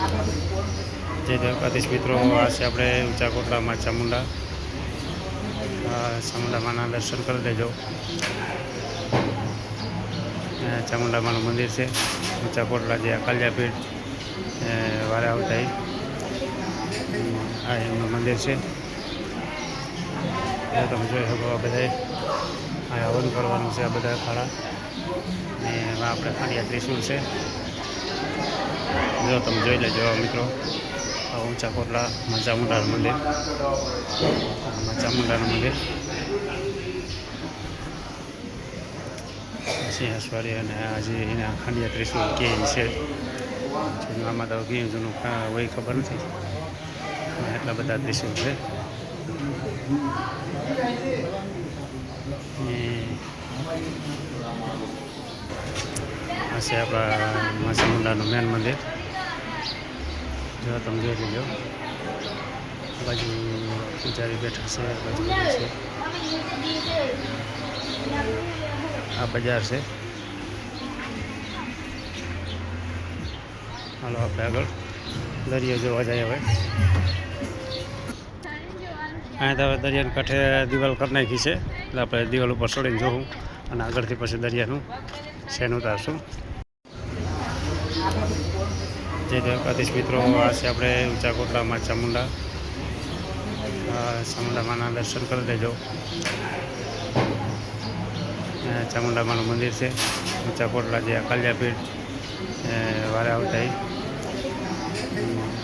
જય દ્વારકાધીશ મિત્રો, આ છે આપણે ઊંચા કોટલામાં ચામુંડા ચામુંડામાના દર્શન કરી લેજો. આ ચામુંડામાનું મંદિર છે ઊંચા કોટલા જે આ કાલિયાપીઠ એ વારે આવતા આ એમનું મંદિર છે. એ તમે જોઈ શકો આ બધા આ હવન કરવાનું છે આ બધા ખાડા. ને આપણે ખાડિયા ત્રિશુલ છે. જો તમે જોઈ લેજો મિત્રો. ઊંચા કોટલા માં ચામુંડાનું મંદિર. ચામુંડાનું મંદિર. સિંહસ્વારી અને આજે એના ખાંડિયા ત્રિશુલ કે છે જૂનું આમાં તો કેવું જૂનું હોય ખબર નથી. એટલા બધા ત્રિશુલ છે. ને આ આપણા મા મુંડાનું મેન મંદિર. જો તમે જોઈ લેજો બાજુ પૂજારી બેઠા છે બાજુ છે. આ બજાર છે. હાલો આપણે આગળ. દરિયો જોવા જઈએ હવે. અહીંયા તો હવે દરિયાના કાંઠે દિવાલ કરી નાખી છે. એટલે આપણે દિવાલ ઉપર ચડીને જોવું અને આગળથી પછી દરિયાનું શેન ઉતારશું. જય દ્વારકાધીશ મિત્રો આ છે આપણે ઊંચા કોટલામાં ચામુંડા ચામુંડામાના દર્શન કરી લેજો. ચામુંડામાનું મંદિર છે ઊંચા કોટલા જે આ કાલિયાપીઠ એ વારે આવતા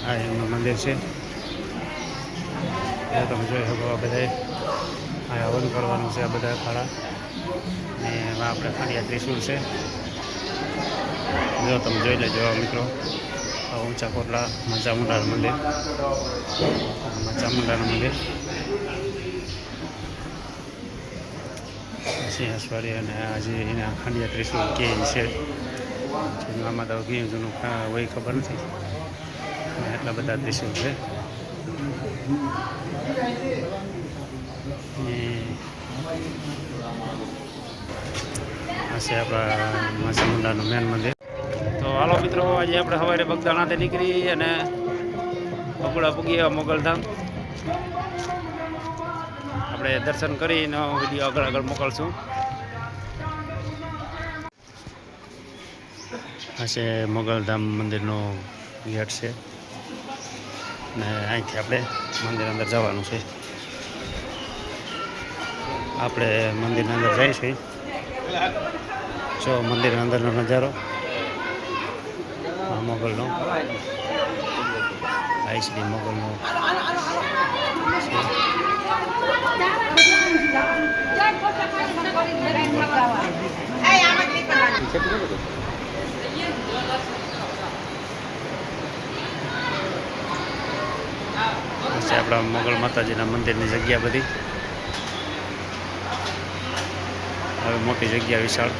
આ એમનું મંદિર છે. તમે જોઈ શકો આ બધાએ આ હવન કરવાનું છે આ બધા ખાડા. ને એમાં આપણે ખાડિયા ત્રિશુલ છે. જો તમે જોઈ લેજો આ મિત્રો આ ઊંચા કોટલા માં ચામુંડાનું મંદિર આમાં ચામુંડાનું મંદિર સિંહસ્વારી અને આજે એના ખાંડિયા ત્રિશુલ કે છે જૂનું આમાં તો કેવું જૂનું કા- હોય ખબર નથી પણ એટલા બધા ત્રિશુલ છે ને આ છે આપણા મા ચામુંડાનું મેન મંદિર તો હાલો મિત્રો, આજે આપણે સવારે બગદાણાથી નીકળી અને બગુડા પૂગી ગયા મોગલધામ. આપણે દર્શન કરીને વીડિયો આગળ આગળ મોકલશું. આ મોગલધામ મંદિરનો ગેટ છે. ને અહીંથી આપણે મંદિર અંદર જવાનું છે. આપણે મંદિરની અંદર જઈશું. જો મંદિરની અંદરનો નજારો. આ ભાઈ આઈસડી મોગલનો. આપણા મોગલ માતાજીના મંદિરની જગ્યા બધી. હવે મોટી જગ્યા વિશાળ.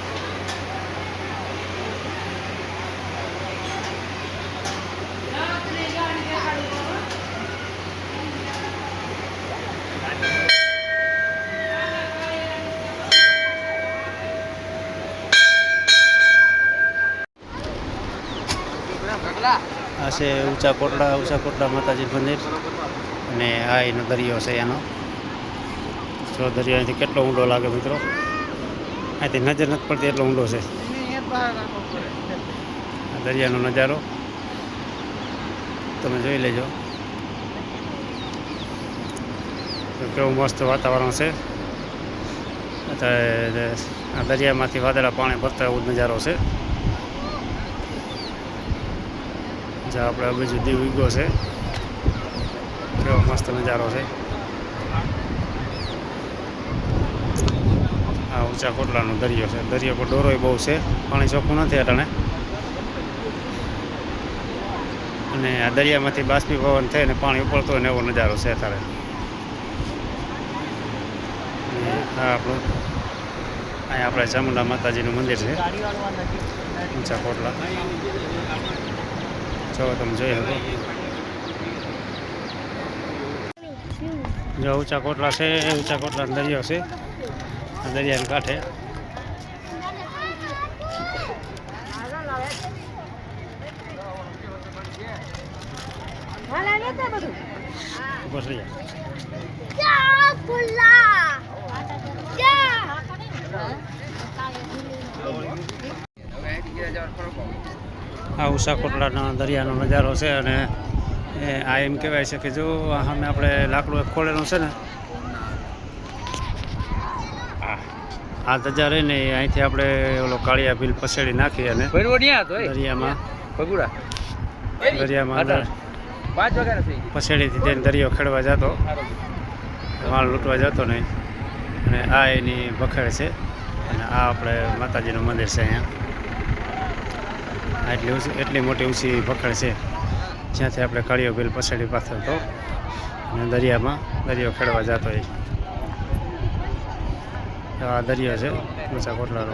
આ છે ઊંચા કોટડા ઊંચા કોટડા માતાજી મંદિર. અને આ એનો દરિયો છે એનો. જો દરિયો અહીંથી કેટલો ઊંડો લાગે મિત્રો? અહીંથી નજર નથી પડતી એટલો ઊંડો છે. આ દરિયાનો નજારો. તમે જોઈ લેજો. કેવું મસ્ત વાતાવરણ છે. અત્યારે આ દરિયામાંથી વાદળા પાણી ભરતા એવો નજારો છે. જ્યાં આપણે હવે જુદી ઉગ્યો છે. કેવો મસ્ત નજારો છે. આ ઊંચા કોટલાનો દરિયો છે. દરિયો પર ડોરોય બહુ છે. પાણી ચોખ્ખું નથી અટાણે અને આ દરિયામાંથી બાષ્પીભવન થઈને પાણી ઉપડતું હોય ને એવો નજારો છે અત્યારે. હા આપણું, અહીંયા આપણે ચામુંડા માતાજીનું મંદિર છે. ઊંચા કોટલા. જો તમે જોઈ શકો જો ઊંચા કોટલા છે એ ઊંચા કોટલા દરિયો છે આ દરિયાના કાંઠે ઉપર થઈ જા આ ઉષા કોટલાના દરિયાનો નજારો છે અને આ એમ કહેવાય છે કે જો સામે આપણે લાકડું એક ખોલેલું છે ને આ ધજા રહીને અહીંથી આપણે ઓલો કાળિયા ભીલ પસેડી નાખી અને દરિયામાં ભગુડા. દરિયામાં પછેડીથી તેને દરિયો ખેડવા જતો. વાળ લૂંટવા જતો નહીં. અને આ એની બખેડ છે. અને આ આપણે માતાજીનું મંદિર છે અહીંયા. એટલી ઊંચી એટલી મોટી ઊંચી પકડ છે. જ્યાંથી આપણે કાળીઓ બિલ પછાડી પાછળ તો અને દરિયામાં દરિયો ખેડવા જતો હોય. આ દરિયો છે ઊંચા કોટલાનો.